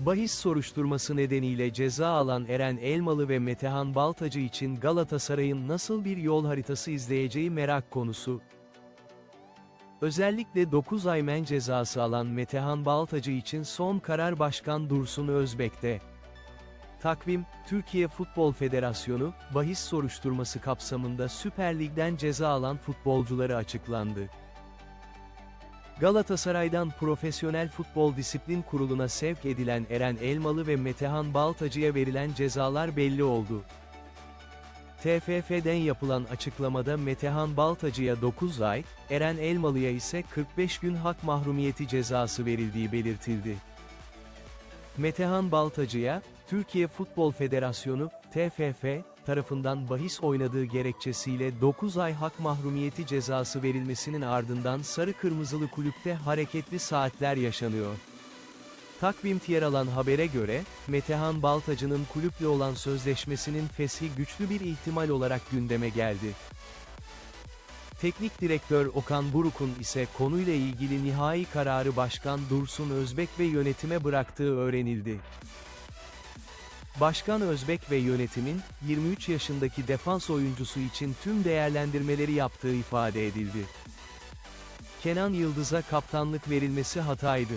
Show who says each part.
Speaker 1: Bahis soruşturması nedeniyle ceza alan Eren Elmalı ve Metehan Baltacı için Galatasaray'ın nasıl bir yol haritası izleyeceği merak konusu. Özellikle 9 ay men cezası alan Metehan Baltacı için son karar Başkan Dursun Özbek'te. Takvim, Türkiye Futbol Federasyonu, bahis soruşturması kapsamında Süper Lig'den ceza alan futbolcuları açıklandı. Galatasaray'dan Profesyonel Futbol Disiplin Kurulu'na sevk edilen Eren Elmalı ve Metehan Baltacı'ya verilen cezalar belli oldu. TFF'den yapılan açıklamada Metehan Baltacı'ya 9 ay, Eren Elmalı'ya ise 45 gün hak mahrumiyeti cezası verildiği belirtildi. Metehan Baltacı'ya, Türkiye Futbol Federasyonu, TFF, tarafından bahis oynadığı gerekçesiyle 9 ay hak mahrumiyeti cezası verilmesinin ardından Sarı Kırmızılı Kulüpte hareketli saatler yaşanıyor. Takvim yer alan habere göre, Metehan Baltacı'nın kulüple olan sözleşmesinin feshi güçlü bir ihtimal olarak gündeme geldi. Teknik direktör Okan Buruk'un ise konuyla ilgili nihai kararı Başkan Dursun Özbek ve yönetime bıraktığı öğrenildi. Başkan Özbek ve yönetimin, 23 yaşındaki defans oyuncusu için tüm değerlendirmeleri yaptığı ifade edildi. Kenan Yıldız'a kaptanlık verilmesi hataydı.